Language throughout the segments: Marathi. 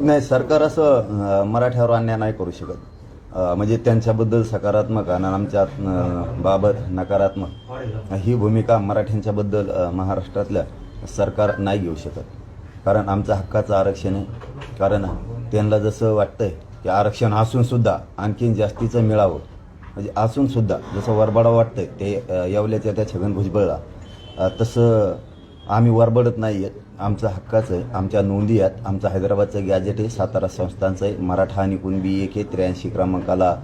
नाही सरकार असं मराठ्यावर अन्याय नाही करू शकत. म्हणजे त्यांच्याबद्दल सकारात्मक आणि आमच्या बाबत नकारात्मक ही भूमिका मराठ्यांच्याबद्दल महाराष्ट्रातल्या सरकार नाही घेऊ शकत. कारण आमचं हक्काचं आरक्षण आहे. कारण त्यांना जसं वाटतंय की आरक्षण असून सुद्धा आणखीन जास्तीचं मिळावं. म्हणजे असून सुद्धा जसं वरबाडा वाटतंय ते येवल्याच्या त्या छगन भुजबळला तसं आम्ही वरबडत नाही आहेत आमचं हक्काचं आहे आमच्या नोंदी आहेत. आमचं हैदराबादचं गॅजेट आहे सातारा संस्थांचं आहे मराठा आणि कुणबी एक आहे त्र्याऐंशी क्रमांकाला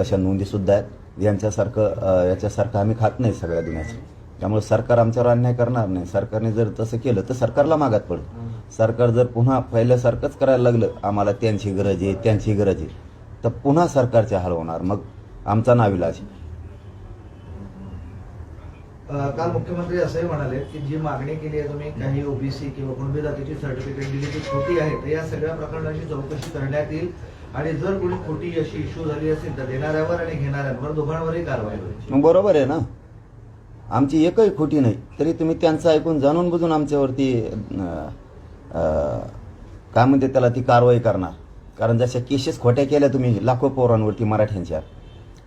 तशा नोंदीसुद्धा आहेत. यांच्यासारखं याच्यासारखं आम्ही खात नाही सगळ्या दुनियाचं त्यामुळे सरकार आमच्यावर अन्याय करणार नाही. सरकारने जर तसं केलं तर सरकारला मागात पडेल सरकार जर पुन्हा पहिल्यासारखंच करायला लागलं आम्हाला त्यांची गरज आहे त्यांची गरज आहे. तर पुन्हा सरकारचे हाल होणार मग आमचा नाविलाज काल मुख्यमंत्री असंही म्हणाले की जी मागणी केली आहे तुम्ही काही ओबीसी किंवा कुणबी जातीची सर्टिफिकेट दिली ती खोटी आहे तर या सगळ्या प्रकरणाची चौकशी करण्यात येईल. आणि जर कोणी खोटी अशी इश्यू झाली असेल तर देणाऱ्यावर आणि घेणाऱ्यांवर दोघांवरही कारवाई होईल. बरोबर आहे ना? आमची एकही खोटी नाही तरी तुम्ही त्यांचं ऐकून जाणून बुजून आमच्यावरती काय म्हणते त्याला ती कारवाई करणार. कारण जशा केसेस खोट्या केल्या तुम्ही लाखो पोरांवरती मराठ्यांच्या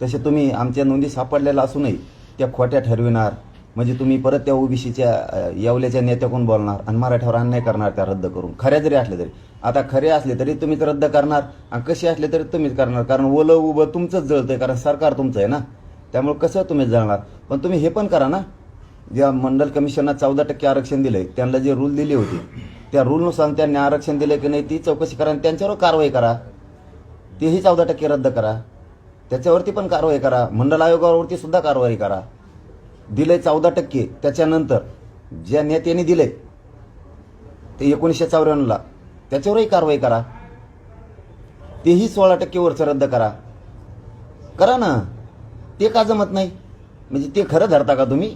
तसे तुम्ही आमच्या नोंदी सापडलेल्या असूनही त्या खोट्या ठरविणार. म्हणजे तुम्ही परत त्या ओबीसीच्या येवल्याच्या नेत्याकडून बोलणार आणि मराठ्यावर अन्याय करणार त्या रद्द करून. खऱ्या जरी असले तरी. आता खरे असले तरी तुम्हीच रद्द करणार आणि कसे असले तरी तुम्हीच करणार. कारण ओलं उभं तुमचंच जळतंय कारण सरकार तुमचं आहे ना. त्यामुळे कसं तुम्ही जळणार? पण तुम्ही हे पण करा ना. ज्या मंडल कमिशननं चौदा टक्के आरक्षण दिलंय त्यांना जे रूल दिली होती त्या रूलनुसार त्यांनी आरक्षण दिलं की नाही ती चौकशी करा आणि त्यांच्यावर कारवाई करा. तेही चौदा टक्के रद्द करा. त्याच्यावरती पण कारवाई करा. मंडल आयोगावरती सुद्धा कारवाई करा. दिलंय चौदा टक्के. त्याच्यानंतर ज्या नेत्यांनी दिलंय ते एकोणीसशे चौऱ्याण्णवला. त्याच्यावरही कारवाई करा. तेही सोळा टक्केवरचं रद्द करा. करा ना. ते का जमत नाही? म्हणजे ते खरं धरता का तुम्ही?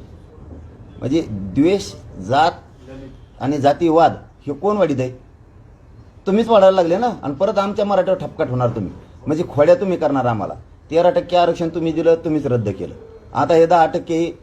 म्हणजे द्वेष जात आणि जातीवाद हे कोण वाढीत आहे? तुम्हीच वाढायला लागले ना. आणि परत आमच्या मराठीवर ठपकाट होणार तुम्ही. म्हणजे खोड्या तुम्ही करणार आम्हाला. तेरा टक्के आरक्षण तुम्ही दिलं तुम्हीच रद्द केलं. आता हे दहा टक्के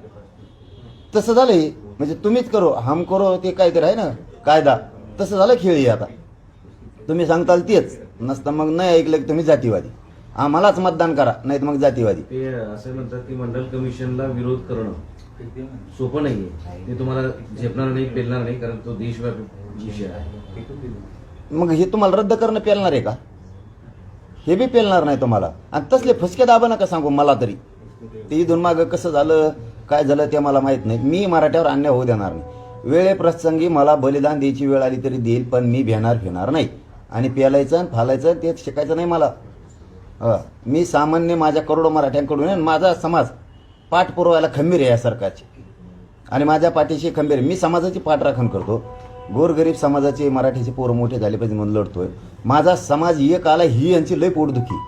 तसं झालं हे म्हणजे तुम्हीच करो हम करो ते काहीतरी आहे ना कायदा. तसं झालं खेळ हे आता. तुम्ही सांगताल तेच. नसतं मग नाही ऐकलं की तुम्ही जातीवादी. आम्हालाच मतदान करा नाही मग जातीवादी. ते असं म्हणतात की मंडल कमिशनला विरोध करणं सोपं नाहीये. ते तुम्हाला झेपणार नाही पेलणार नाही कारण तो देशव्यापी विषय आहे. मग हे तुम्हाला रद्द करणं पेलणार आहे का? हे बी पेलणार नाही तुम्हाला. आणि तसले फसके दाबा नका सांगू मला तरी. ते इथून मागं कसं झालं? काय झालं ते मला माहीत नाही मी मराठ्यावर अन्याय होऊ देणार नाही. वेळेप्रसंगी मला बलिदान द्यायची वेळ आली तरी देईल पण मी भेणार फिरणार नाही. आणि पेलायचं आणि फालायचं ते शिकायचं नाही मला. मी सामान्य माझ्या करोडो मराठ्यांकडून आहे आणि माझा समाज पाठ पुरवायला खंबीर आहे या सरकारची आणि माझ्या पाठीशी खंबीर आहे. मी समाजाची पाठराखण करतो. गोरगरीब समाजाचे मराठीचे पोरं मोठे झाले पाहिजे म्हणून लढतोय. माझा समाज एक आला ही यांची लय पोटदुखी.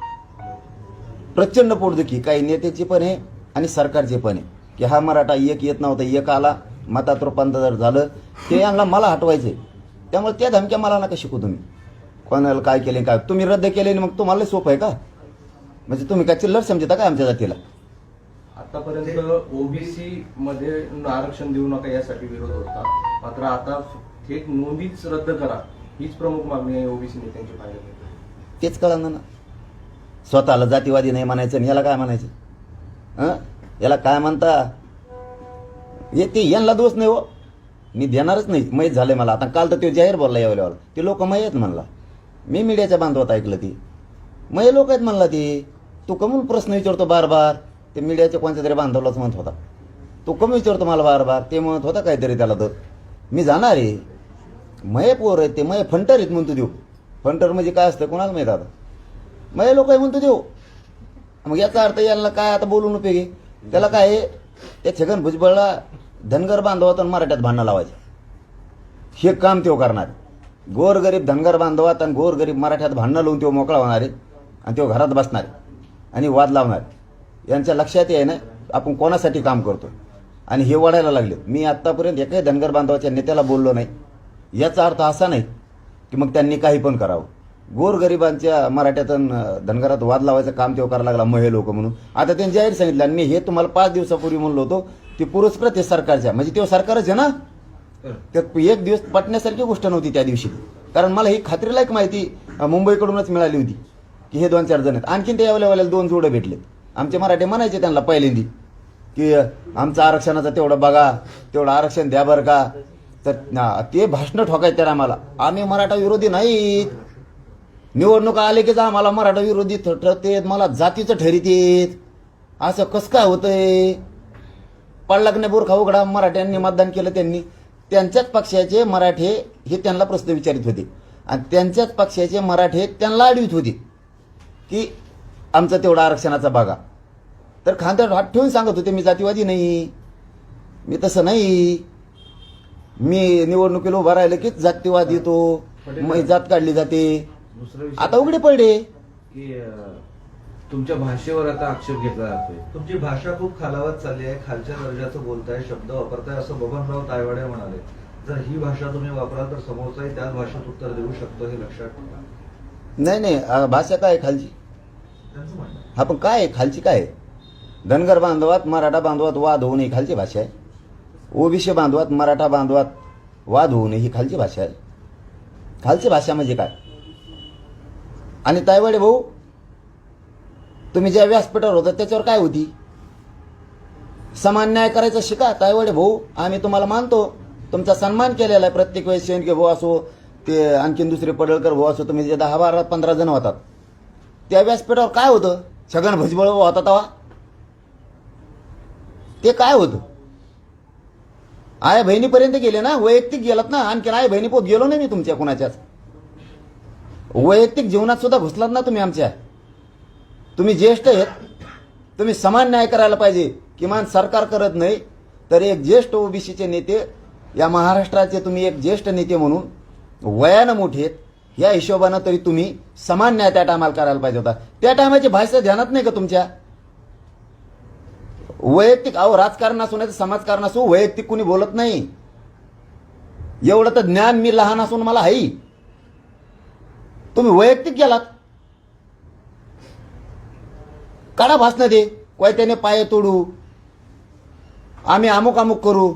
प्रचंड पोटदुखी. काही नेत्याची पण आहे आणि सरकारचे पण आहे. की हा मराठा एक येत नव्हता एक आला. मतात रूपांतर झालं ते यांना मला हटवायचे. त्यामुळे त्या धमक्या मला नका शिकू तुम्ही. कोणाला काय केले काय? तुम्ही रद्द केले आणि मग तुम्हाला सोपं आहे का? म्हणजे तुम्ही काय चिल्लर समजता काय आमच्या जातीला? आतापर्यंत ओबीसी मध्ये आरक्षण देऊ नका यासाठी विरोध होता. मात्र आता थेट नोंदीच रद्द करा. हीच प्रमुख मागणी आहे ओबीसी नेत्यांची पाहिजे. तेच कळलं ना. स्वतःला जातीवादी नाही म्हणायचं आणि याला काय म्हणायचं? हं? याला काय म्हणता? ये ते यांना दोष नाही हो. मी देणारच नाही. माहीत झालंय मला. आता काल तर तो जाहीर बोलला या ते लोक माहीत म्हणला. मी मीडियाच्या बांधवात ऐकलं ती. मग लोक आहेत म्हणला ती. तू कमून प्रश्न विचारतो बार बार ते मीडियाच्या कोणत्या तरी बांधवलाच म्हणत होता. तू कमी विचारतो मला बार बार ते म्हणत होता काहीतरी त्याला तर. मी जाणार आहे. मये पोर आहेत ते. मये फंटर आहेत म्हणतो देऊ. फंटर म्हणजे काय असतं कोणाला माहीत आता? मये लोक आहे म्हणतो देऊ. मग याचा अर्थ यांना काय आता बोलून उपयोगी त्याला काय आहे, त्या छगन भुजबळला धनगर बांधवात आणि मराठ्यात भांडणं लावायचं. हे काम तो करणार. गोरगरीब धनगर बांधवात आणि गोरगरीब मराठ्यात भांडणं लावून तो मोकळा होणार आहे आणि तो घरात बसणार आणि वाद लावणार यांच्या लक्षात आहे ना आपण कोणासाठी काम करतो आणि हे वाढायला लागले. मी आत्तापर्यंत एकाही धनगर बांधवाच्या नेत्याला बोललो नाही. याचा अर्थ असा नाही की मग त्यांनी काही पण करावं. गोरगरिबांच्या मराठ्यात अन धनगरात वाद लावायचं काम तेव्हा करायला लागला महे लोक म्हणून. आता त्यांनी जाहीर सांगितलं आणि मी हे तुम्हाला पाच दिवसापूर्वी म्हणलो होतो ती पुरस्कृत आहे सरकारच्या. म्हणजे तेव्हा सरकारच आहे ना? त्यात एक दिवस पटण्यासारखी गोष्ट नव्हती त्या दिवशी. कारण मला ही खात्रीलायक माहिती मुंबईकडूनच मिळाली होती की हे दोन चार जण आहेत. आणखीन ते यावल्या दोन जोडे भेटले आमचे मराठी म्हणायचे त्यांना पहिल्यांदी की आमचं आरक्षणाचं तेवढं बघा तेवढं आरक्षण द्या बरं का. तर ते भाषणं ठोकायचे तर आम्हाला. आम्ही मराठा विरोधी नाहीत. निवडणुका आले की आम्हाला मराठा विरोधी ठरतेत मला जातीचं ठरीत असं कसं काय होतंय? नाही बोरखा उघडा मराठ्यांनी मतदान केलं त्यांनी. त्यांच्याच पक्षाचे मराठे हे त्यांना प्रश्न विचारित होते. आणि त्यांच्याच पक्षाचे मराठे त्यांना अडवित होते. की आमचं तेवढं आरक्षणाचा बघा तर खांद्यावर हात ठेवून सांगत होते मी जातीवादी नाही. मी तसं नाही. मी निवडणुकीला उभा राहिलं की जातीवाद येतो. मग जात काढली जाते. दुसरा विषय आता उघडे पडले. की अं, तुमच्या भाषेवर आता आक्षेप घेतला जातोय. तुमची भाषा खूप खालावत चालली आहे खालच्या दर्जाचं बोलताय शब्द वापरताय असं बबनराव तायवाडे म्हणाले. जर ही भाषा तुम्ही वापराल तर समोरचाही त्याच भाषेत उत्तर देऊ शकतो हे लक्षात ठेवा. नाही नाही अं, भाषा काय आहे खालची? त्यांचं म्हणणं आहे. हा पण काय आहे? खालची काय आहे? धनगर बांधवात मराठा बांधवात वाद होऊ नये ही खालची भाषा आहे. ओबीसी बांधवात मराठा बांधवात वाद होऊ नये ही खालची भाषा आहे. खालची भाषा म्हणजे काय? आणि तायवाडे भाऊ तुम्ही ज्या व्यासपीठावर होता त्याच्यावर काय होती? समान न्याय करायचा शिका तायवाडे भाऊ. आम्ही तुम्हाला मानतो. तुमचा सन्मान केलेला आहे प्रत्येक वेळेस शेणके भाऊ असो ते आणखीन दुसरे पडळकर भाऊ असो तुम्ही जे दहा बारा पंधरा जण होतात. त्या व्यासपीठावर काय होतं? छगन भुजबळ होता तवा. ते काय होतं? आया बहिणीपर्यंत गेले ना? वैयक्तिक गेलात ना? आणखी आई बहिणी पोत गेलो नाही मी तुमच्या कुणाच्याच. वैयक्तिक जीवनात सुद्धा घुसलात ना तुम्ही आमच्या? तुम्ही ज्येष्ठ आहेत. तुम्ही समान न्याय करायला पाहिजे. किमान सरकार करत नाही तर एक ज्येष्ठ ओबीसीचे नेते या महाराष्ट्राचे तुम्ही एक ज्येष्ठ नेते म्हणून वयानं मोठे आहेत. या हिशोबानं तरी तुम्ही समान न्याय त्या टायमाला करायला पाहिजे होता. त्या टायमाची भाषा ध्यानात नाही का तुमच्या? वैयक्तिक अहो राजकारण असू नाही तर समाजकारण असू वैयक्तिक कुणी बोलत नाही. एवढं तर ज्ञान मी लहान असून मला आहे. तुम्ही वैयक्तिक गेलात. काढा भासणं दे त्याने पाय तोडू. आम्ही अमुक अमुक करू.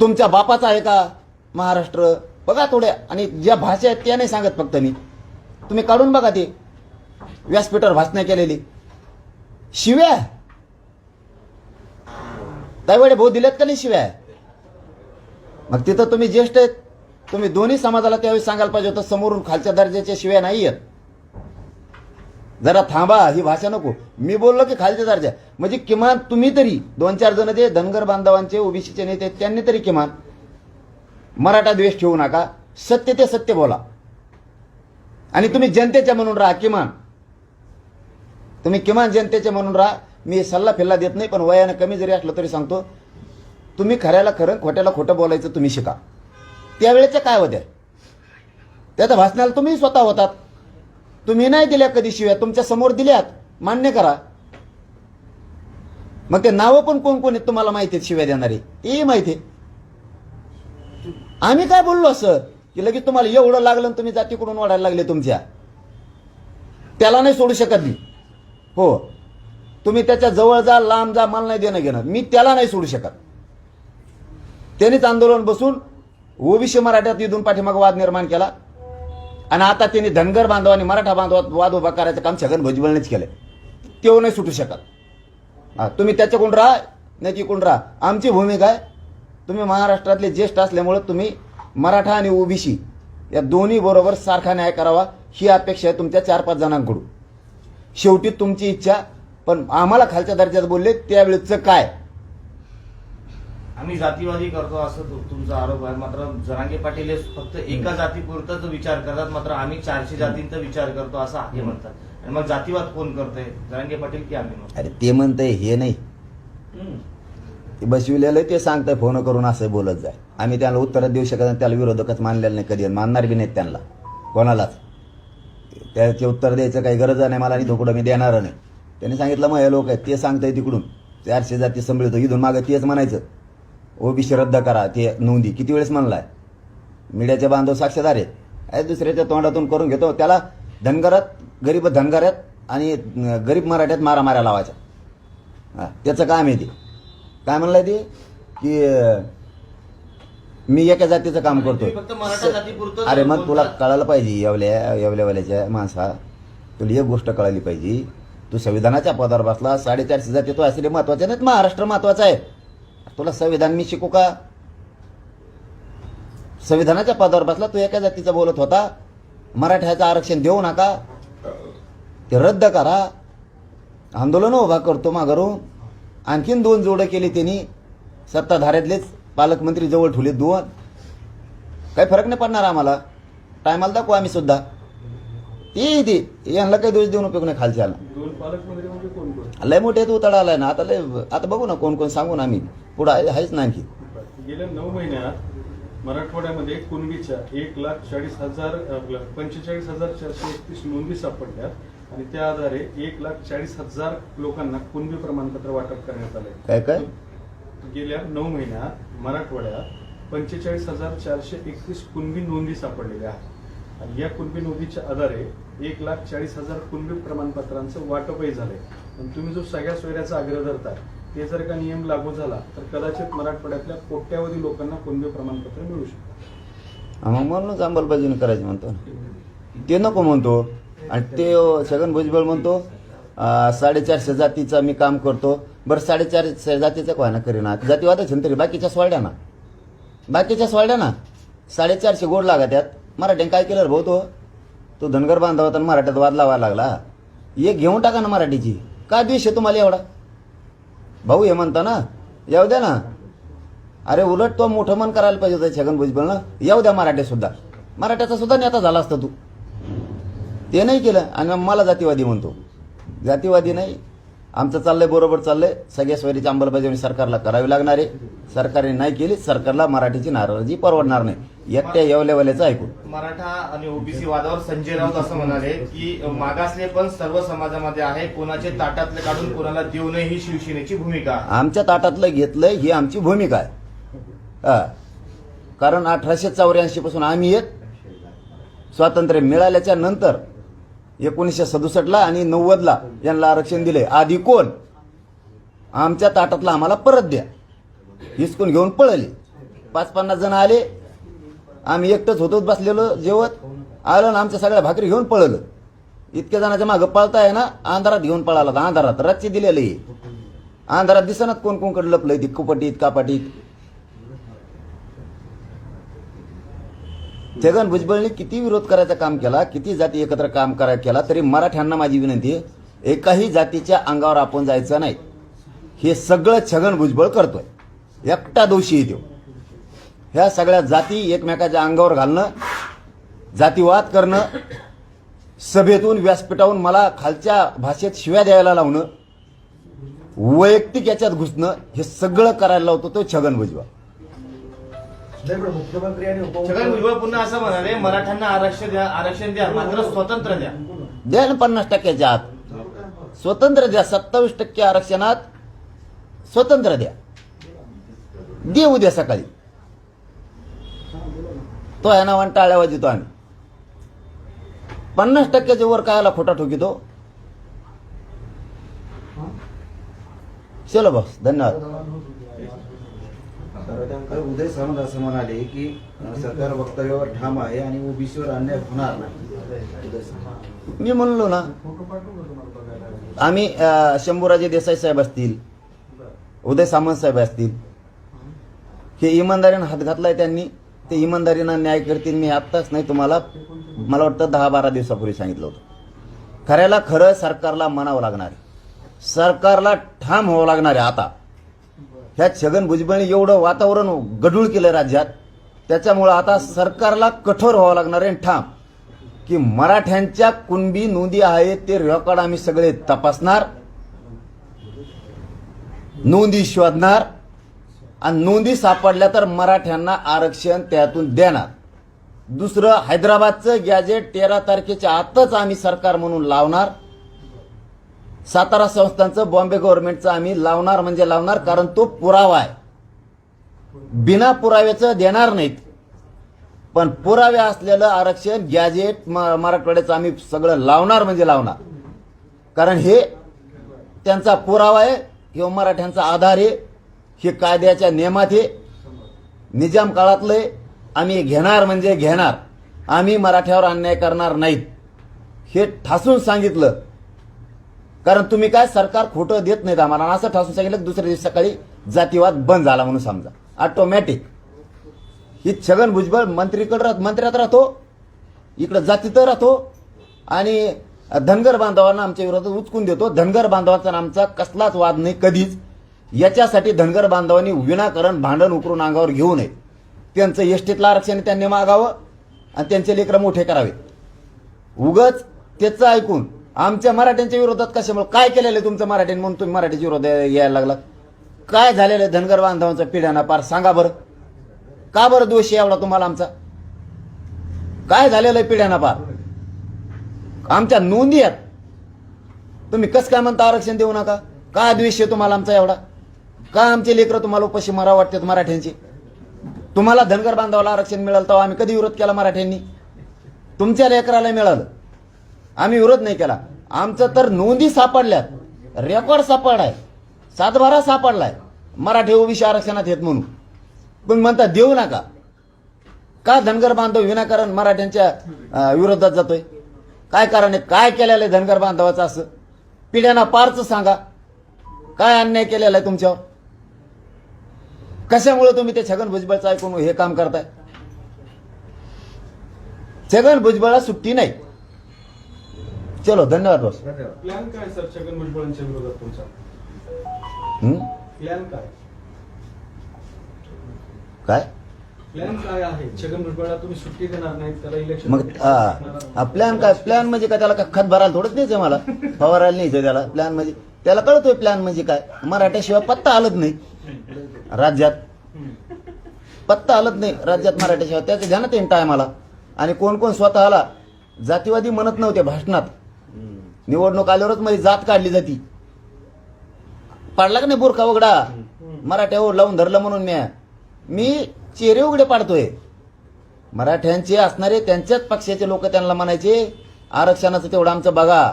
तुमच्या बापाचा आहे का महाराष्ट्र? बघा थोड्या. आणि ज्या भाषा आहेत त्या नाही सांगत फक्त मी. तुम्ही काढून बघा ते. व्यासपीठावर भाषणं केलेली. शिव्या? त्यावेळे भाऊ दिलेत का नाही शिव्या? मग तिथं तुम्ही ज्येष्ठ आहेत. तुम्ही दोन्ही समाजाला त्यावेळी सांगायला पाहिजे होतं समोरून खालच्या दर्जाच्या शिव्या नाही आहेत. जरा थांबा ही भाषा नको. मी बोललो की खालच्या दर्जा. म्हणजे किमान तुम्ही तरी दोन चार जण जे धनगर बांधवांचे ओबीसीचे नेते त्यांनी तरी किमान मराठा द्वेष ठेवू नका. सत्य ते सत्य बोला. आणि तुम्ही जनतेच्या म्हणून राहा किमान. तुम्ही किमान जनतेच्या म्हणून राहा. मी सल्ला फिल्ला देत नाही पण वयानं कमी जरी असलं तरी सांगतो तुम्ही खऱ्याला खरं खोट्याला खोटं बोलायचं तुम्ही शिका. त्यावेळेच्या काय होत्या त्याच्या भाषणाला तुम्ही स्वतः होतात. तुम्ही नाही दिल्या कधी शिव्या तुमच्यासमोर दिल्यात. मान्य करा. मग ते नावं पण कोण कोण आहेत तुम्हाला माहिती आहेत शिव्या देणारी? तेही माहिती आहे आम्ही काय बोललो असं? की लगेच तुम्हाला एवढं लागलं तुम्ही जातीकडून वाढायला लागले तुमच्या. त्याला नाही सोडू शकत मी. हो. तुम्ही त्याच्याजवळ जा लांब जा मला नाही देणं घेणं. मी त्याला नाही सोडू शकत. त्यांनीच आंदोलन बसून ओबीसी मराठ्यात इथून पाठीमाग वाद निर्माण केला. आणि आता त्यांनी धनगर बांधव आणि मराठा बांधवात वाद उभा करायचं काम छगन भुजबळनेच केलंय. तेव्हा नाही सुटू शकत. हा तुम्ही त्याच्याकडून राहा नाही कोण राहा. आमची भूमिका आहे. तुम्ही महाराष्ट्रातले ज्येष्ठ असल्यामुळं तुम्ही मराठा आणि ओबीसी या दोन्ही बरोबर सारखा न्याय करावा ही अपेक्षा आहे तुमच्या चार पाच जणांकडून. शेवटी तुमची इच्छा पण आम्हाला खालच्या दर्जात बोलले त्यावेळेचं काय? आम्ही जातीवादी करतो असं तु- तुमचा आरोप आहे. मात्र जरांगे पाटील हे फक्त एका जातीपुरताच विचार करतात. मात्र आम्ही चारशे जातींचा विचार करतो असं हे म्हणतात. आणि मग जातीवाद कोण करतंय? जरांगे पाटील की आम्ही म्हणतो अरे ते म्हणतंय हे नाही. बसविलेलं ते सांगताय फोन करून असं बोलत जाय. आम्ही त्याला उत्तर देऊ शकत नाही त्याला विरोधकच मानलेलं नाही कधी. मानणार बी नाहीत त्यांना. कोणालाच. त्याचे उत्तर द्यायचं काही गरज नाही मला आणि थोकडं मी देणार नाही. त्यांनी सांगितलं मग हे लोक आहेत ते सांगताय तिकडून. चारशे जाती संभळतो इथून मागं तेच म्हणायचं. ओबीसी रद्द करा. ते नोंदी. किती वेळेस म्हणलाय? मीडियाचे बांधव साक्षीदार आहेत. आहे दुसऱ्याच्या तोंडातून करून घेतो. त्याला धनगरात गरीब धनगरात आणि गरीब मराठ्यात मारा माऱ्या लावायच्या. हा, त्याचं काम आहे ते. काय म्हणलंय ते? की मी एका जातीचं काम जातीपुरतं अरे मग तुला. कळायला पाहिजे येवल्या येवल्यावाल्याच्या माणसा. तुला एक गोष्ट कळाली पाहिजे. तू संविधानाच्या पदावर बसला साडेचारशे जाती तो असले महत्त्वाचे नाहीत. महाराष्ट्र महत्त्वाचा आहे. तुला संविधान मी शिकू का? संविधानाच्या पदावर बसला तू एका जातीचा बोलत होता. मराठ्याचं आरक्षण देऊ नका. ते रद्द करा. आंदोलन उभा करतो माघारून. आणखीन दोन जोडं केली त्यांनी. सत्ताधाऱ्यातलेच पालकमंत्री जवळ ठेवले दोन. काही फरक नाही पडणार आम्हाला. टायमाला दाखवू आम्ही सुद्धा. ते ते यांना काही दोष देऊन उपयोग नाही पालकमंत्री म्हणजे लय मोठे तू तडा आलाय ना. आता लय आता बघू ना कोण कोण सांगू ना आम्ही. पुढं आहे आहेच ना आणखी गेल्या नऊ महिन्यात मराठवाड्यामध्ये कुणबीच्या एक लाख चाळीस हजार पंचेचाळीस हजार चारशे एकतीस नोंदी सापडल्यात आणि त्या आधारे एक लाख चाळीस हजार लोकांना कुणबी प्रमाणपत्र वाटप करण्यात आलंय. काय काय? गेल्या नऊ महिन्यात मराठवाड्यात पंचेचाळीस हजार चारशे एकतीस कुणबी नोंदी सापडलेल्या आहेत. आणि या कुणबी नोंदीच्या आधारे एक लाख चाळीस हजार कुणबी प्रमाणपत्रांचं वाटपही झालंय. आणि तुम्ही जो सगळ्या सोयऱ्याचा आग्रह धरताय ते जर का नियम लागू झाला तर कदाचित मराठवाड्यातल्या कोट्यावधी लोकांना कुणबी प्रमाणपत्र मिळू शकतं मग म्हणूनच अंमलबजावणी करायची म्हणतो. ते नको म्हणतो. आणि ते छगन भुजबळ म्हणतो साडेचारशे जातीचा मी काम करतो. बरं साडेचारशे जातीचा काय ना करीना? जातीवादच तरी बाकीच्या सोडल्या ना बाकीच्या सोडल्या ना साडेचारशे गोड लागा त्यात. मराठ्याने काय केलं रे भाऊ तो? तो धनगर बांधव होता आणि मराठ्यात वाद लावायला लागला. एक घेऊन टाका ना मराठीची. काय द्वेष आहे तुम्हाला एवढा? भाऊ हे म्हणता ना येऊ द्या ना. अरे उलट तो मोठं मन करायला पाहिजे होतं छगन भुजबळनं येऊ द्या मराठे सुद्धा. मराठ्याचा सुद्धा नेता झाला असता तू. ते नाही केलं आणि मग मला जातीवादी म्हणतो. जातीवादी नाही. आमचं चाललंय बरोबर चाललंय. सगळ्या सोयरीची अंमलबजावणी सरकारला करावी लागणार आहे. सरकारने नाही केली सरकारला मराठीची नाराजी परवडणार नाही. एकट्या येवल्यावाल्याचं ऐकून मराठा आणि ओबीसी वादावर संजय राऊत असं म्हणाले की मागासले पण सर्व समाजामध्ये आहे कोणाचे ताटातले काढून कोणाला देऊ नये ही शिवसेनेची भूमिका. आमच्या ताटातलं घेतलंय ही आमची भूमिका आहे. हा. कारण अठराशे चौऱ्याऐंशी पासून आम्ही येत स्वातंत्र्य मिळाल्याच्या नंतर एकोणीसशे सदुसष्टला आणि नव्वदला यांना आरक्षण दिले आधी कोण? आमच्या ताटातलं आम्हाला परत द्या. हिसकून घेऊन पळले. पाच पन्नास जण आले आम्ही एकटंच होतोच बसलेलो जेवत. आलं ना आमच्या सगळ्या भाकरी घेऊन पळलं. इतक्या जणाच्या मागं पळताय ना अंधारात घेऊन पळाला अंधारात. रातची आहे अंधारात दिसनात कोण कोणकडे लपलंय ती कुपटीत कापाटीत. छगन भुजबळने किती विरोध करायचं काम केला किती जाती एकत्र काम करायला केला तरी मराठ्यांना माझी विनंती आहे एकाही जातीच्या अंगावर आपण जायचं नाही. हे सगळं छगन भुजबळ करतोय. एकटा दोषी येतो ह्या सगळ्या जाती एकमेकाच्या अंगावर घालणं जातीवाद करणं सभेतून व्यासपीठावून मला खालच्या भाषेत शिव्या द्यायला लावणं वैयक्तिक याच्यात घुसणं हे सगळं करायला लावतो तो छगन भुजबळ. नाही, पण मुख्यमंत्री आणि छगन उपमुख्यमंत्री भुजबळ पुन्हा असं म्हणाले मराठ्यांना आरक्षण द्या आरक्षण द्या मात्र स्वतंत्र द्या. द्या ना पन्नास टक्क्याच्या आत. स्वतंत्र द्या सत्तावीस टक्के आरक्षणात स्वतंत्र द्या. दे उद्या सकाळी. तो आहे ना टाळ्या वाजतो आम्ही. पन्नास टक्क्याच्या वर कायला खोटा ठोकितो? चलो बस धन्यवाद. उदय सामंत असं म्हणाले की सरकार वक्तव्यावर ठाम आहे आणि ओबीसीवर अन्याय होणार नाही. मी म्हणलो ना आम्ही शंभूराजे देसाई साहेब असतील उदय सामंत साहेब असतील हे इमानदारीनं हात घातलाय त्यांनी. ते इमानदारीनं न्याय करतील मी आत्ताच नाही तुम्हाला मला वाटतं दहा बारा दिवसापूर्वी सांगितलं होतं. खऱ्याला खरं सरकारला म्हणावं लागणार आहे. सरकारला ठाम व्हावं लागणार आहे आता. ह्या छगन भुजबळने एवढं वातावरण गढूळ केलं राज्यात त्याच्यामुळं आता सरकारला कठोर व्हावं लागणार आहे आणि ठाम. की मराठ्यांच्या कुणबी नोंदी आहेत ते रेकॉर्ड आम्ही सगळे तपासणार नोंदी शोधणार आणि नोंदी सापडल्या तर मराठ्यांना आरक्षण त्यातून देणार. दुसरं हैदराबादचं गॅजेट तेरा तारखेच्या आतच आम्ही सरकार म्हणून लावणार. सातारा संस्थांचं बॉम्बे गव्हर्नमेंटचं आम्ही लावणार म्हणजे लावणार कारण तो पुरावा आहे. बिना पुराव्याचं देणार नाहीत. पण पुरावे असलेलं आरक्षण गॅजेट म- मराठवाड्याचं आम्ही सगळं लावणार म्हणजे लावणार. कारण हे त्यांचा पुरावा आहे किंवा मराठ्यांचा आधार आहे. हे कायद्याच्या नियमात हे. निजाम काळातलं आम्ही घेणार म्हणजे घेणार. आम्ही मराठ्यावर अन्याय करणार नाहीत. हे ठासून सांगितलं. कारण तुम्ही काय सरकार खोटं देत नाहीत आम्हाला. असं ठासून सांगितलं दुसऱ्या दिवशी सकाळी जातीवाद बंद झाला म्हणून समजा. ऑटोमॅटिक ही छगन भुजबळ मंत्रीकडे राहत मंत्र्यात राहतो. इकडं जातीत राहतो. आणि धनगर बांधवांना आमच्या विरोधात उचकून देतो. धनगर बांधवाचा आमचा कसलाच वाद नाही कधीच. याच्यासाठी धनगर बांधवांनी विनाकारण भांडण उकरून अंगावर घेऊ नये. त्यांचं एसटीतलं आरक्षण त्यांनी मागावं आणि त्यांचे लेकरं मोठे करावे. उगच त्याचं ऐकून आमच्या मराठ्यांच्या विरोधात कशामुळे काय केलेलं आहे तुमचं मराठ्यांनी म्हणून तुम्ही मराठीच्या विरोध यायला लागला? काय झालेलं आहे धनगर बांधवांचा पिढ्याना पार? सांगा बरं. का बरं दोष आहे एवढा तुम्हाला आमचा? काय झालेलं आहे पिढ्याना पार? आमच्या नोंदी आहेत. तुम्ही कस काय म्हणता आरक्षण देऊ नका? काय द्वेष आहे तुम्हाला आमचा एवढा? का आमचे लेकरं तुम्हाला उपाशी मारा वाटतात मराठ्यांची? तुम्हाला धनगर बांधवाला आरक्षण मिळालं तेव्हा आम्ही कधी विरोध केला मराठ्यांनी? तुमच्या लेकराला मिळालं. आम्ही विरोध नाही केला. आमचं तर नोंदी सापडल्यात. रेकॉर्ड सापडलाय. सातबारा सापडलाय. मराठी ओबीसी आरक्षणात येत म्हणून. पण म्हणता देऊ नका. का धनगर बांधव विनाकारण मराठ्यांच्या विरोधात जातोय? काय कारण आहे? काय केलेलं आहे धनगर बांधवाचं असं? पिढ्यांना पारचं सांगा. काय अन्याय केलेला आहे तुमच्यावर? कशामुळे तुम्ही ते छगन भुजबळचं ऐकून हे काम करताय? छगन भुजबळला सुट्टी नाही. चलो धन्यवाद बस प्लॅन काय सर छगन भुजबळांच्या विरोधात तुमचा? हं? प्लॅन काय? काय? प्लॅन काय आहे? छगन भुजबळला तुम्ही सुट्टी देणार नाही त्याला इलेक्शन मग प्लॅन काय? प्लॅन म्हणजे काय? त्याला खत भरायला थोडंच न्यायचं मला? फवारायला न्यायचं त्याला? प्लॅन म्हणजे? त्याला कळतोय प्लॅन म्हणजे काय? मराठ्याशिवाय पत्ता हलत नाही. राज्यात पत्ता हलत नाही राज्यात मराठ्याशिवाय त्याचं ध्यानात येईन टायमाला आणि कोण कोण स्वतःला जातीवादी म्हणत नव्हते भाषणात. निवडणूक आल्यावरच मध्ये जात काढली जाती. पाडला का नाही बुरखा उघडा? मराठ्यावर लावून धरलं म्हणून मी मी चेहरे उघडे पाडतोय. मराठ्यांचे असणारे त्यांच्याच पक्षाचे लोक त्यांना म्हणायचे आरक्षणाचं तेवढं आमचं बघा.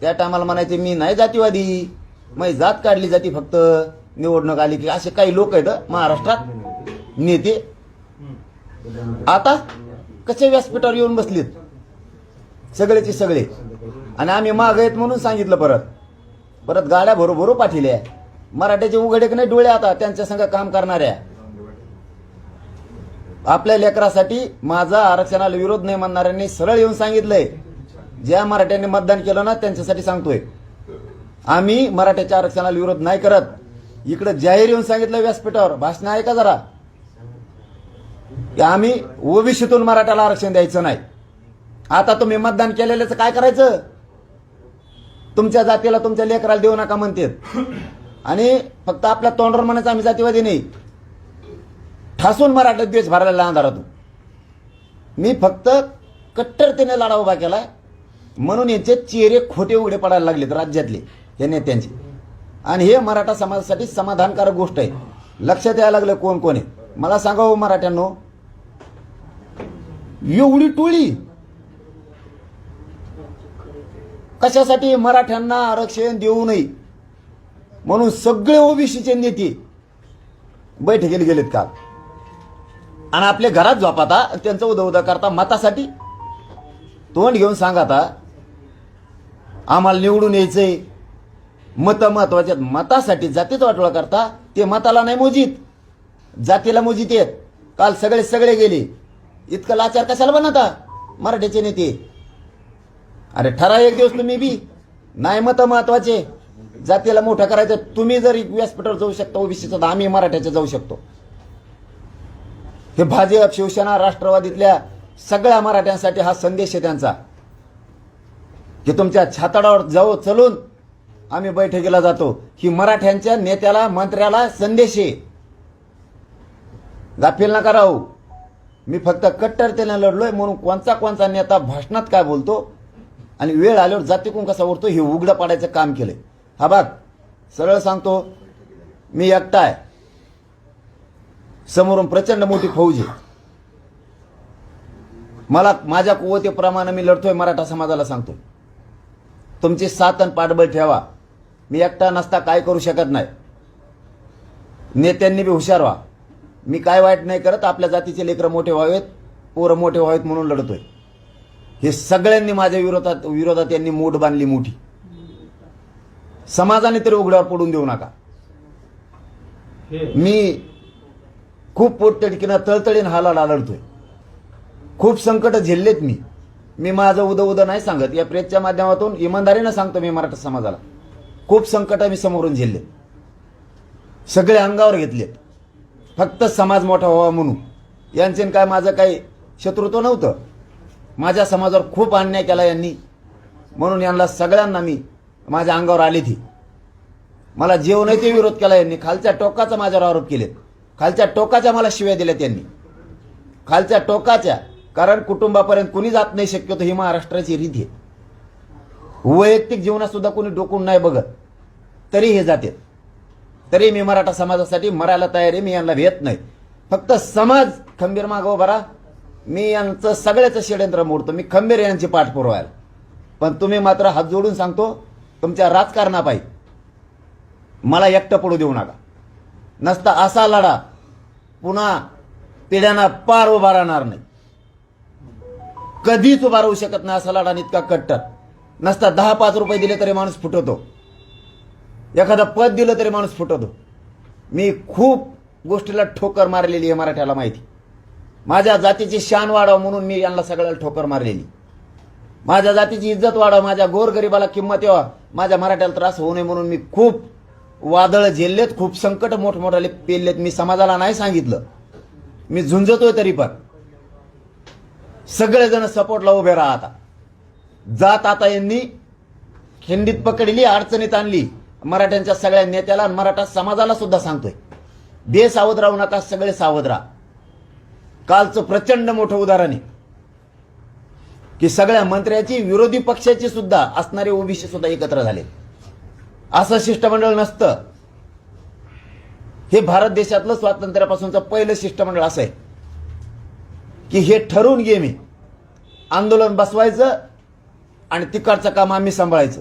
त्या टायमाला म्हणायचे मी नाही जातीवादी. मग जात काढली जाती फक्त. निवडणूक आली की असे काही लोक आहेत महाराष्ट्रात. नेते. आता कसे व्यासपीठावर येऊन बसलीत? सगळेचे सगळे. आणि आम्ही माग आहेत म्हणून सांगितलं परत. परत गाड्या भरू पाठिल्या. मराठ्याचे उघडे नाही डोळे आता त्यांच्या संग काम करणाऱ्या. आपल्या लेकरासाठी माझा आरक्षणाला विरोध नाही म्हणणाऱ्यांनी सरळ येऊन सांगितलंय. ज्या मराठ्यांनी मतदान केलं ना त्यांच्यासाठी सांगतोय. आम्ही मराठ्याच्या आरक्षणाला विरोध नाही करत. इकडे जाहीर येऊन सांगितलं व्यासपीठावर. भाषण आहे का जरा. की आम्ही ओबीसीतून मराठ्याला आरक्षण द्यायचं नाही. आता तुम्ही मतदान केलेल्याचं काय करायचं? तुमच्या जातीला तुमच्या लेकराला देऊ नका म्हणतात. आणि फक्त आपल्या तोंडावर म्हणायचं आम्ही जातीवादी नाही. ठासून मराठा द्वेष भरायला अंधारातून मी फक्त कट्टरतेने लढा उभा केला म्हणून यांचे चेहरे खोटे उघडे पडायला लागलेत राज्यातले या नेत्यांचे. आणि हे मराठा समाजासाठी समाधानकारक गोष्ट आहे. लक्षात यायला लागलं कोण कोण आहे? मला सांगा हो मराठ्यांनो एवढी टोळी? कशासाठी मराठ्यांना आरक्षण देऊ नये? म्हणून सगळे ओबीसीचे नेते बैठकीला गेलेत का? आणि आपल्या घरात झोपाता त्यांचं उदा उदा करता मतासाठी? तोंड घेऊन सांगा आता. आम्हाला निवडून यायचंय. मतं महत्त्वाचे आहेत. मतासाठी जातीच वाटोळा करता. ते मताला नाही मोजीत. जातीला मोजीत येत. काल सगळे सगळे गेले. इतकं लाचार कशाला बनवता? मराठीचे नेते. अरे ठरा एक दिवस तुम्ही बी. नाही मत महत्त्वाचे. जातीला मोठं करायचं. तुम्ही जर व्यासपीठावर जाऊ शकता ओबीसीचं तर आम्ही मराठ्याच्या जाऊ शकतो. हे भाजप शिवसेना राष्ट्रवादीतल्या सगळ्या मराठ्यांसाठी हा संदेश आहे त्यांचा. की तुमच्या छाताडावर जाऊ चलून आम्ही बैठकीला जातो. ही मराठ्यांच्या नेत्याला मंत्र्याला संदेश आहे. गाफील नका राहू. मी फक्त कट्टरतेने लढलोय म्हणून कोणचा कोणचा नेता भाषणात काय बोलतो आणि वेळ आल्यावर जातीकून कसा उरतो हे उघडं पाडायचं काम केलंय. हा बाग सरळ सांगतो मी एकटा आहे. समोरून प्रचंड मोठी फौज आहे. मला माझ्या कुवतेप्रमाणे मी लढतोय मराठा समाजाला सांगतो. तुमची साथ आणि पाठबळ ठेवा. मी एकटा नसता काय करू शकत नाही. नेत्यांनी बी हुशार व्हा. मी काय वाईट नाही करत आपल्या जातीचे लेकरं मोठे व्हावेत पोरं मोठे व्हावेत म्हणून लढतोय. हे सगळ्यांनी माझ्या विरोधात विरोधात यांनी मूठ बांधली मोठी. समाजाने तरी उघड्यावर पडून देऊ नका. मी खूप पोटतिडकीनं तळतळीन हालाला लढतोय. खूप संकट झेललेत मी. मी माझं उदं उदं नाही सांगत. या प्रेसच्या माध्यमातून इमानदारीनं सांगतो मी मराठा समाजाला. खूप संकट मी समोरून झेलले सगळे अंगावर घेतलेत. फक्त समाज मोठा व्हावा म्हणून. यांचे काय माझं काही शत्रुत्व नव्हतं. माझ्या समाजावर खूप अन्याय केला यांनी. म्हणून यांना सगळ्यांना मी माझ्या अंगावर आली ती. मला जेवण ते विरोध केला यांनी. खालच्या टोकाचा माझ्यावर आरोप केलेत. खालच्या टोकाच्या मला शिव्या दिल्या त्यांनी खालच्या टोकाच्या कारण कुटुंबापर्यंत कुणी जात नाही शक्यतो ही महाराष्ट्राची रीत आहे. वैयक्तिक जीवनात सुद्धा कोणी डोकून नाही बघत. तरी हे जाते तरी मी मराठा समाजासाठी मरायला तयार आहे मी यांना भेट नाही. फक्त समाज खंबीर मागं उभा राहा. मी यांचं सगळ्याचं षडयंत्र मोडतो. मी खंबीर यांची पाठ पुरवायला पण तुम्ही मात्र हात जोडून सांगतो तुमच्या राजकारणापायी मला एकटं पडू देऊ नका. नसता असा लढा पुन्हा पिढ्यांना पार उभा राहणार नाही. कधीच उभा राहू शकत नाही असा लढा इतका कट्टर. नसता दहा पाच रुपये दिले तरी माणूस फुटवतो एखादं पद दिलं तरी माणूस फुटतो. मी खूप गोष्टीला ठोकर मारलेली आहे मराठ्याला माहिती. माझ्या जातीची शान वाढावं म्हणून मी यांना सगळ्याला ठोकर मारलेली. माझ्या जातीची इज्जत वाढावं माझ्या गोरगरिबाला किंमत यावा माझ्या मराठ्याला त्रास होऊ नये म्हणून मी खूप वादळ झेललेत खूप संकट मोठमोठाले पेललेत. मी समाजाला नाही सांगितलं. मी झुंजतोय तरी पण. सगळेजण सपोर्टला उभे राहा आता. जात आता यांनी खिंडीत पकडली अडचणीत आणली. मराठ्यांच्या सगळ्या नेत्याला आणि मराठा समाजाला सुद्धा सांगतोय. बे सावध राहू नका सगळे सावध राहा. कालचं प्रचंड मोठं उदाहरण आहे. की सगळ्या मंत्र्याची विरोधी पक्षाची सुद्धा असणारे ओबीसी सुद्धा एकत्र झाले. असं शिष्टमंडळ नसतं. हे भारत देशातलं स्वातंत्र्यापासूनचं पहिलं शिष्टमंडळ असं आहे. की हे ठरवून घे मी आंदोलन बसवायचं आणि तिकडचं काम आम्ही सांभाळायचं.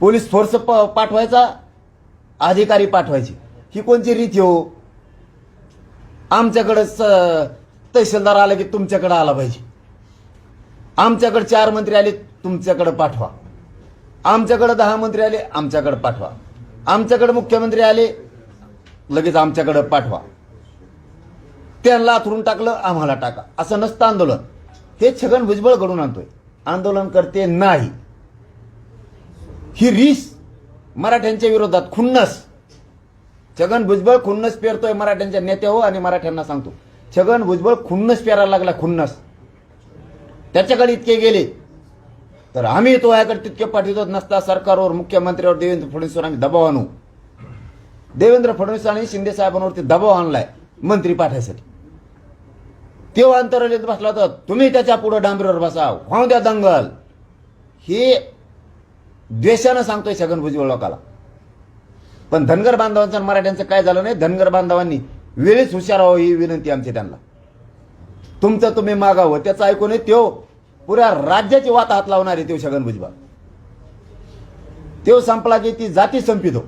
पोलीस फोर्स प- पाठवायचा अधिकारी पाठवायचे. ही कोणची रीत हो? आमच्याकडं स- तहसीलदार आला की तुमच्याकडं आला पाहिजे. आमच्याकडे चार मंत्री आले तुमच्याकडं पाठवा. आमच्याकडं दहा मंत्री आले आमच्याकडं पाठवा. आमच्याकडे मुख्यमंत्री आले लगेच आमच्याकडं पाठवा. त्यांना आथरून टाकलं आम्हाला टाका. असं नसतं आंदोलन. हे छगन भुजबळ घडून आणतोय. आंदोलन करते नाही. ही रीस मराठ्यांच्या विरोधात खुन्नस. छगन भुजबळ खुन्नस पेरतोय मराठ्यांच्या नेते हो आणि मराठ्यांना सांगतो. छगन भुजबळ खुन्नस पेरायला लागला खुन्नस. त्याच्याकडे इतके गेले. तर आम्ही तो याकडे तितके पाठवत नसता सरकारवर मुख्यमंत्र्यावर देवेंद्र फडणवीसवर आम्ही दबाव आणू. देवेंद्र फडणवीस आणि शिंदे साहेबांवरती दबाव आणलाय मंत्री पाठवायसाठी तेव्हा अंतरालीत बसला तर तुम्ही त्याच्या पुढे डांबरीवर बसा हो द्या दंगल. हे द्वेषानं सांगतोय छगन भुजबळ लोकाला. पण धनगर बांधवांचं आणि मराठ्यांचं काय झालं नाही? धनगर बांधवांनी वेळीच हुशार व्हावं ही विनंती आमची त्यांना. तुमचं तुम्ही मागावं त्याचं ऐकून त्यो पुऱ्या राज्याची वात हात लावणार आहे त्यो छगन भुजबळ. त्यो संपला की ती जाती संपितो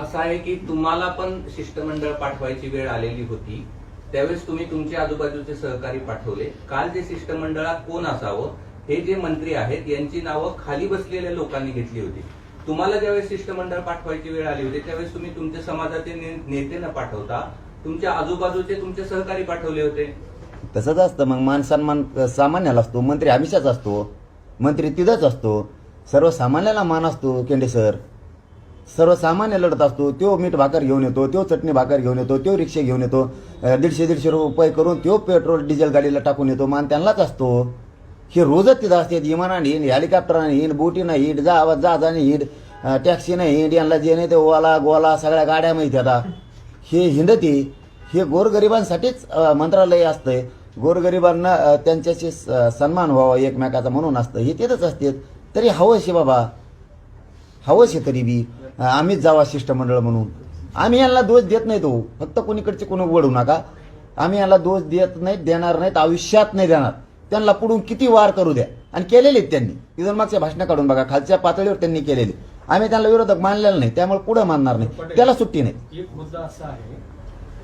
असं आहे की तुम्हाला पण शिष्टमंडळ पाठवायची वेळ आलेली होती. त्यावेळेस तुम्ही तुमचे आजूबाजूचे सहकारी पाठवले. काल जे शिष्टमंडळात कोण असावं हे जे मंत्री आहेत यांची नावं खाली बसलेल्या लोकांनी घेतली होती. तुम्हाला ज्यावेळेस शिष्टमंडळ पाठवायची वेळ आली होती त्यावेळेस तुम्ही तुमच्या समाजाचे ने- नेते न पाठवता. तुमच्या आजूबाजूचे तुमचे सहकारी पाठवले होते. तसंच असतं. मग मान सन्मान सामान्याला असतो मंत्री हमेशाच असतो मंत्री तिथंच असतो. सर्वसामान्याला मान असतो केंडे सर. सर्वसामान्य लढत असतो तो मीठ भाकर घेऊन येतो तो चटणी भाकर घेऊन येतो तो रिक्षा घेऊन येतो दीडशे दीडशे रुपये करून तो पेट्रोल डिझेल गाडीला टाकून येतो मान त्यांनाच असतो. हे रोजच तिथं असते. विमानाने येईन हेलिकॉप्टरने येईन बोटीनं हिंड जा जहाजाने हिंड टॅक्सीनं टॅक्सीने हिंड यांना जे नाही ते ओला गोला सगळ्या गाड्या माहिती आता. हे हिंडते हे गोरगरिबांसाठीच मंत्रालय असतंय. गोरगरिबांना त्यांच्याशी स- सन्मान व्हावा एकमेकाचा म्हणून असतं. हे तिथंच असते. तरी हवंशे बाबा. हवंच तरी बी. आम्हीच जावा शिष्टमंडळ म्हणून. आम्ही यांना दोष देत नाही तो. फक्त कोणीकडचे कोणी वडू नका. आम्ही यांना दोष देत नाहीत देणार नाहीत आयुष्यात नाही देणार. त्यांना पुढून किती वार करू द्या. आणि केलेले त्यांनी. मागच्या भाषणं काढून बघा खालच्या पातळीवर त्यांनी केलेले. आम्ही त्यांना विरोधक मानलेला नाही त्यामुळे पुढे मानणार नाही. त्याला सुट्टी नाही. एक मुद्दा असा आहे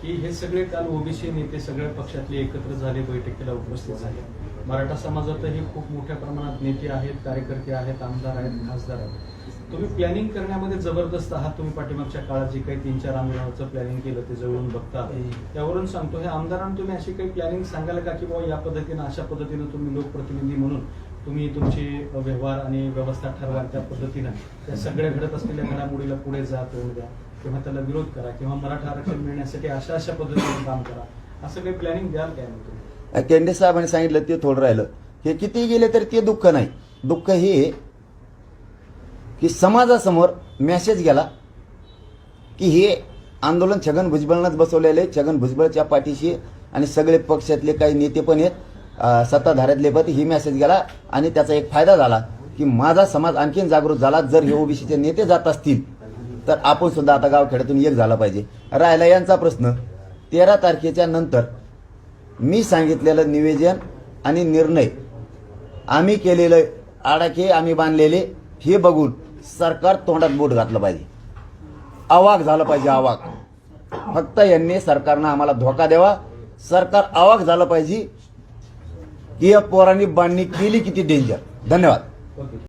की हे सगळे काल ओबीसी नेते सगळ्या पक्षातले एकत्र झाले बैठकीला उपस्थित झाले. मराठा समाजातही खूप मोठ्या प्रमाणात नेते आहेत कार्यकर्ते आहेत आमदार आहेत खासदार आहेत. तुम्ही प्लॅनिंग करण्यामध्ये जबरदस्त आहात तुम्ही पाठीमागच्या काळात जे काही तीन चार आंदोलनाचं प्लॅनिंग केलं ते जवळून बघता. त्यावरून सांगतो हे आमदारांना तुम्ही अशी काही प्लॅनिंग सांगाल का की बाबा या पद्धतीनं अशा पद्धतीनं तुम्ही लोकप्रतिनिधी म्हणून तुम्ही तुमचे व्यवहार आणि व्यवस्था ठरवा त्या पद्धतीनं. त्या सगळ्या घडत असलेल्या घडामोडीला पुढे जा तोंड द्या. किंवा त्याला विरोध करा किंवा मराठा आरक्षण मिळण्यासाठी अशा अशा पद्धतीने काम करा. असं काही प्लॅनिंग द्याल काय मग तुम्ही? केंडे साहेबांनी सांगितलं ते थोडं राहिलं. हे किती गेले तरी ते दुःख नाही. दुःख हे की समाजासमोर मेसेज गेला की हे आंदोलन छगन भुजबळनंच बसवलेलं आहे. छगन भुजबळच्या पाठीशी आणि सगळे पक्षातले काही नेते पण आहेत. सत्ताधाऱ्यातले पण ही मेसेज गेला आणि त्याचा एक फायदा झाला की माझा समाज आणखीन जागृत झाला. जर हे ओबीसीचे नेते जात असतील तर आपण सुद्धा आता गावखेड्यातून एक झाला पाहिजे. राहिला यांचा प्रश्न. तेरा तारखेच्या नंतर मी सांगितलेलं निवेदन आणि निर्णय आम्ही केलेलं आडाखे आम्ही बांधलेले हे बघून सरकार तोंडात बोट घातलं पाहिजे. अवाक झालं पाहिजे अवाक. फक्त यांनी सरकारनं आम्हाला धोका द्यावा. सरकार अवाक झालं पाहिजे. की या पोरांनी बांधणी केली किती डेंजर धन्यवाद.